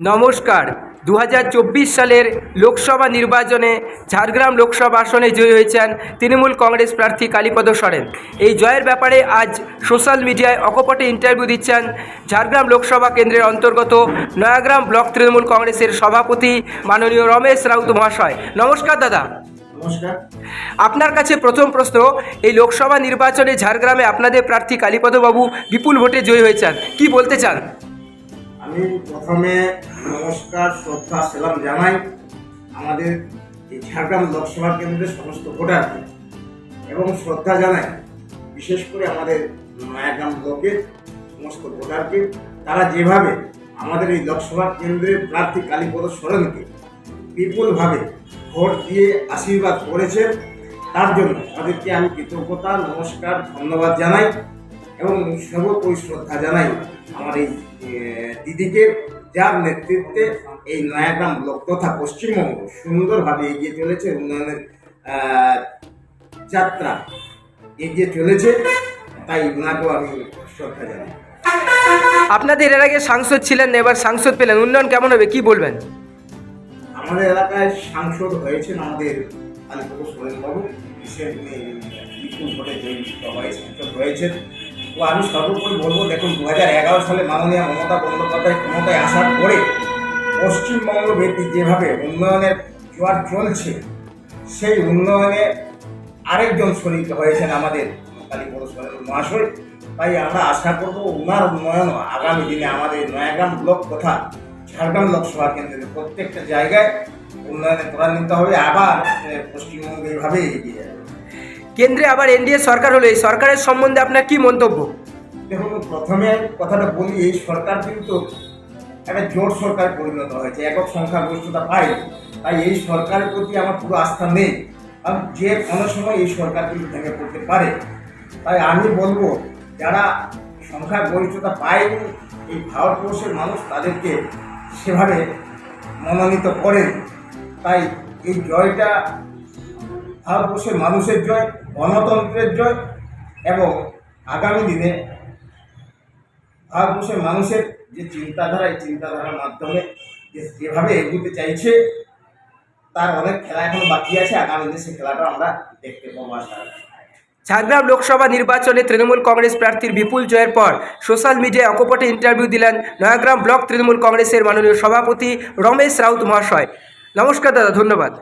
নমস্কার। দু হাজার চব্বিশ সালের লোকসভা নির্বাচনে ঝাড়গ্রাম লোকসভা আসনে জয়ী হয়েছেন তৃণমূল কংগ্রেস প্রার্থী কালীপদ সরেন। এই জয়ের ব্যাপারে আজ সোশ্যাল মিডিয়ায় অকপটে ইন্টারভিউ দিচ্ছেন ঝাড়গ্রাম লোকসভা কেন্দ্রের অন্তর্গত নয়াগ্রাম ব্লক তৃণমূল কংগ্রেসের সভাপতি মাননীয় রমেশ রাউত মহাশয়। নমস্কার দাদা। নমস্কার। আপনার কাছে প্রথম প্রশ্ন এই লোকসভা নির্বাচনে ঝাড়গ্রামে আপনাদের প্রার্থী কালীপদবাবু বিপুল ভোটে জয়ী হয়েছেন কি বলতে চান? আমি প্রথমে নমস্কার, শ্রদ্ধা, সেলাম জানাই আমাদের এই ঝাড়গ্রাম লোকসভা কেন্দ্রের সমস্ত ভোটারকে এবং শ্রদ্ধা জানাই বিশেষ করে আমাদের নয়াগ্রাম ব্লকের সমস্ত ভোটারকে। তারা যেভাবে আমাদের এই লোকসভা কেন্দ্রের প্রার্থী কালীপদ সরেনকে বিপুলভাবে ভোট দিয়ে আশীর্বাদ করেছে, তার জন্য তাদেরকে আমি কৃতজ্ঞতা, নমস্কার, ধন্যবাদ জানাই। এবং সর্বোপরি শ্রদ্ধা জানাই আমার এই দিদিকে যার নেতৃত্বে এই নয়াগ্রাম ব্লক তথা পশ্চিমবঙ্গ সুন্দরভাবে এগিয়ে চলেছে উন্নয়নের যাত্রা এগিয়ে চলেছে তাই ওনাকেও আমি শ্রদ্ধা জানাই। আপনাদের এর আগে সাংসদ ছিলেন এবার সাংসদ পেলেন উন্নয়ন কেমন হবে কি বলবেন? আমাদের এলাকায় সাংসদ হয়েছেন আমাদের আলিপুর সোরেনবাবু বিশেষ বিপুল ভোটে সাংসদ হয়েছেন। তো আমি সর্বোপরি বলব, দেখুন দু হাজার এগারো সালে মাননীয় মমতা বন্দ্যোপাধ্যায় ক্ষমতায় আসার পরে পশ্চিমবঙ্গ ব্যক্তি যেভাবে উন্নয়নের জোয়ার চলছে, সেই উন্নয়নে আরেকজন শরিক হয়েছেন আমাদের কালী সোরেন মহাশয়। তাই আমরা আশা করব ওনার উন্নয়ন আগামী দিনে আমাদের নয়াগ্রাম ব্লক তথা ঝাড়গ্রাম লোকসভা কেন্দ্রের প্রত্যেকটা জায়গায় উন্নয়নে ত্বরান্বিত হবে। আবার পশ্চিমবঙ্গ এইভাবেই এগিয়ে যাবে। কেন্দ্রে আবার এনডিএ সরকার হলো, এই সরকারের সম্বন্ধে আপনার কি মন্তব্য? দেখুন, প্রথমে কথাটা বলি, এই সরকার কিন্তু একটা জোট সরকার পরিণত হয়েছে, একক সংখ্যাগরিষ্ঠতা পায় তাই এই সরকারের প্রতি আমার পুরো আস্থা নেই। কারণ যে কোনো সময় এই সরকার কিন্তু ভেঙে পড়তে পারে। তাই আমি বলব, যারা সংখ্যাগরিষ্ঠতা পায়নি, এই ভারতবর্ষের মানুষ তাদেরকে সেভাবে মনোনীত করেন। তাই এই জয়টা ভারতবর্ষের মানুষের জয় গণতন্ত্রের জয় এবং আগামী দিনে ভারতবর্ষের মানুষের যে চিন্তাধারা এই চিন্তাধারার মাধ্যমে যে যেভাবে এগোতে চাইছে তার অনেক খেলা এখন বাকি আছে। আগামী দিনে সেই খেলাটা আমরা দেখতে পাবো আশা ঝাড়গ্রাম লোকসভা নির্বাচনে তৃণমূল কংগ্রেস প্রার্থীর বিপুল জয়ের পর সোশ্যাল মিডিয়ায় অকপটে ইন্টারভিউ দিলেন নয়াগ্রাম ব্লক তৃণমূল কংগ্রেসের মাননীয় সভাপতি রমেশ রাউত মহাশয়। নমস্কার দাদা ধন্যবাদ।